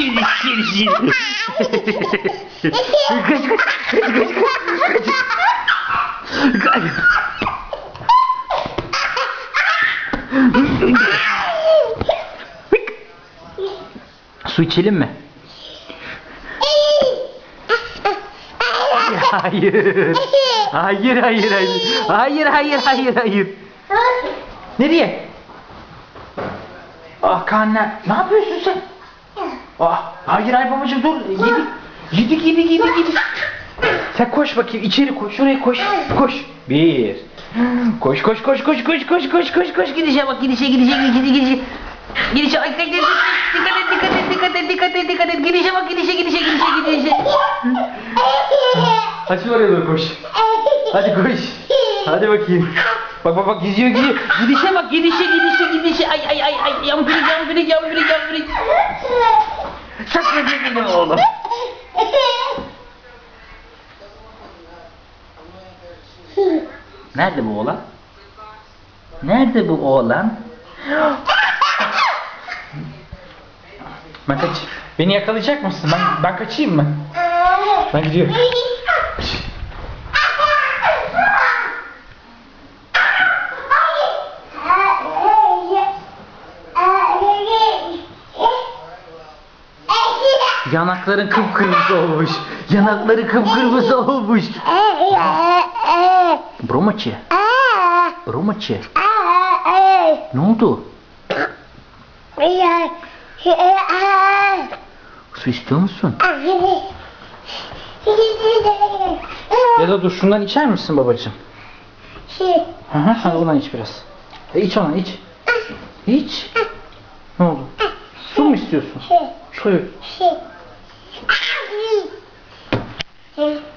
Seni seni seni. Kaç kaç kaç kaç kaç. Kaç. Su içelim mi? Hayır. Hayır hayır hayır. Hayır hayır hayır hayır. Nereye? Ah Kaan ne yapıyorsun sen? Ah hayır hayır babacığım dur. Yedik. Yedik yedik yedik yedik. Sen koş bakayım içeri koş şuraya koş. Koş. Bir. Koş koş koş koş koş koş koş koş koş gidişe bak gidişe gidişe gidişe gidişe. Gidişe ay dikkat et dikkat et dikkat et dikkat et dikkat et gidişe bak gidişe gidişe gidişe gidişe. Hadi oraya doğru koş. Hadi koş. Hadi bakayım. Bak bak bak gidiyor gidiyor. Gidişe bak gidişe gidişe gidişe. Ay ay ay ay yampiri yampiri yampiri yampiri. Nerede bu oğlan? Nerede bu oğlan? Ben kaç. Beni yakalayacak mısın? Ben ben kaçayım mı? Ben gidiyorum. Yanakların kıpkırmızı olmuş. Yanakları kıpkırmızı olmuş. Bromaçı. Bromaçı. Ne oldu? Su istiyor musun? Ya da dur şundan içer misin babacığım? Hı hı, hadi ondan iç biraz. E iç ondan iç. İç. Ne oldu? Su mu istiyorsun? Koy. Ah!